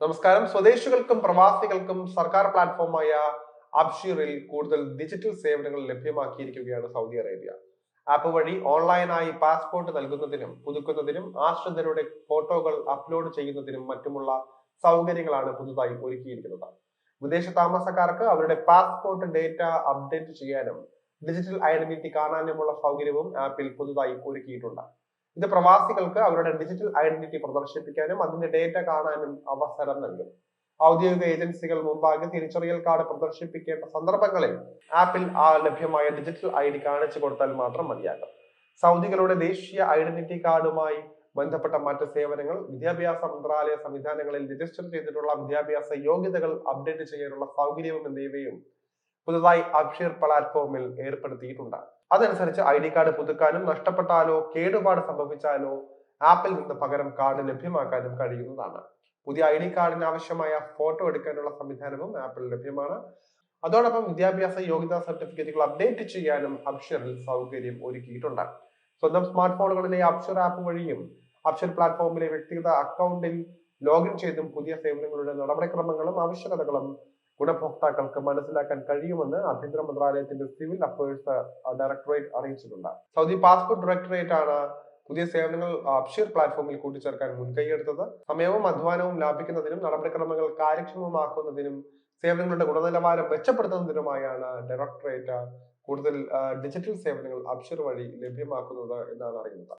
നമസ്കാരം. സ്വദേശികൾക്കും പ്രവാസികൾക്കും സർക്കാർ പ്ലാറ്റ്ഫോമായ അബ്ഷീറിൽ കൂടുതൽ ഡിജിറ്റൽ സേവനങ്ങൾ ലഭ്യമാക്കിയിരിക്കുകയാണ് സൗദി അറേബ്യ. ആപ്പ് വഴി ഓൺലൈനായി പാസ്പോർട്ട് നൽകുന്നതിനും പുതുക്കുന്നതിനും ആശ്രിതരുടെ ഫോട്ടോകൾ അപ്ലോഡ് ചെയ്യുന്നതിനും മറ്റുമുള്ള സൗകര്യങ്ങളാണ് പുതുതായി ഒരുക്കിയിരിക്കുന്നത്. വിദേശ താമസക്കാർക്ക് അവരുടെ പാസ്പോർട്ട് ഡേറ്റ അപ്ഡേറ്റ് ചെയ്യാനും ഡിജിറ്റൽ ഐഡന്റിറ്റി കാണാനുമുള്ള സൗകര്യവും ആപ്പിൽ പുതുതായി ഒരുക്കിയിട്ടുണ്ട്. ഇത് പ്രവാസികൾക്ക് അവരുടെ ഡിജിറ്റൽ ഐഡന്റിറ്റി പ്രദർശിപ്പിക്കാനും അതിന്റെ ഡേറ്റ കാണാനും അവസരം നൽകും. ഔദ്യോഗിക ഏജൻസികൾ മുമ്പാകെ തിരിച്ചറിയൽ കാർഡ് പ്രദർശിപ്പിക്കേണ്ട സന്ദർഭങ്ങളിൽ ആപ്പിൽ ആ ലഭ്യമായ ഡിജിറ്റൽ ഐ ഡി കാണിച്ചു കൊടുത്താൽ മാത്രം മതിയാകും. സൗദികളുടെ ദേശീയ ഐഡന്റിറ്റി കാർഡുമായി ബന്ധപ്പെട്ട മറ്റ് സേവനങ്ങൾ വിദ്യാഭ്യാസ മന്ത്രാലയ സംവിധാനങ്ങളിൽ രജിസ്റ്റർ ചെയ്തിട്ടുള്ള വിദ്യാഭ്യാസ യോഗ്യതകൾ അപ്ഡേറ്റ് ചെയ്യാനുള്ള സൗകര്യവും എന്നിവയും പുതുതായി അബ്ഷീർ പ്ലാറ്റ്ഫോമിൽ ഏർപ്പെടുത്തിയിട്ടുണ്ട്. അതനുസരിച്ച് ഐ ഡി കാർഡ് പുതുക്കാനും നഷ്ടപ്പെട്ടാലോ കേടുപാട് സംഭവിച്ചാലോ ആപ്പിൽ നിന്ന് പകരം കാർഡ് ലഭ്യമാക്കാനും കഴിയുന്നതാണ്. പുതിയ ഐ ഡി കാർഡിന് ആവശ്യമായ ഫോട്ടോ എടുക്കാനുള്ള സംവിധാനവും ആപ്പിൽ ലഭ്യമാണ്. അതോടൊപ്പം വിദ്യാഭ്യാസ യോഗ്യതാ സർട്ടിഫിക്കറ്റുകൾ അപ്ഡേറ്റ് ചെയ്യാനും അബ്ഷറിൽ സൗകര്യം ഒരുക്കിയിട്ടുണ്ട്. സ്വന്തം സ്മാർട്ട് ഫോണുകളിലെ അബ്ഷർ ആപ്പ് വഴിയും അബ്ഷർ പ്ലാറ്റ്ഫോമിലെ വ്യക്തിഗത അക്കൗണ്ടിൽ ലോഗിൻ ചെയ്തും പുതിയ സേവനങ്ങളുടെ നടപടിക്രമങ്ങളും ആവശ്യകതകളും ഗുണഭോക്താക്കൾക്ക് മനസ്സിലാക്കാൻ കഴിയുമെന്ന് ആഭ്യന്തര മന്ത്രാലയത്തിന്റെ സിവിൽ അഫയേഴ്സ് ഡയറക്ടറേറ്റ് അറിയിച്ചിട്ടുണ്ട്. സൗദി പാസ്പോർട്ട് ഡയറക്ടറേറ്റ് ആണ് പുതിയ സേവനങ്ങൾ അബ്ഷീർ പ്ലാറ്റ്ഫോമിൽ കൂട്ടിച്ചേർക്കാൻ മുൻകൈയെടുത്തത് സമയവും അധ്വാനവും ലാഭിക്കുന്നതിനും നടപടിക്രമങ്ങൾ കാര്യക്ഷമമാക്കുന്നതിനും സേവനങ്ങളുടെ ഗുണനിലവാരം മെച്ചപ്പെടുത്തുന്നതിനുമായാണ് ഡയറക്ടറേറ്റ് കൂടുതൽ ഡിജിറ്റൽ സേവനങ്ങൾ അബ്ഷീർ വഴി ലഭ്യമാക്കുന്നത് എന്നാണ് അറിയുന്നത്.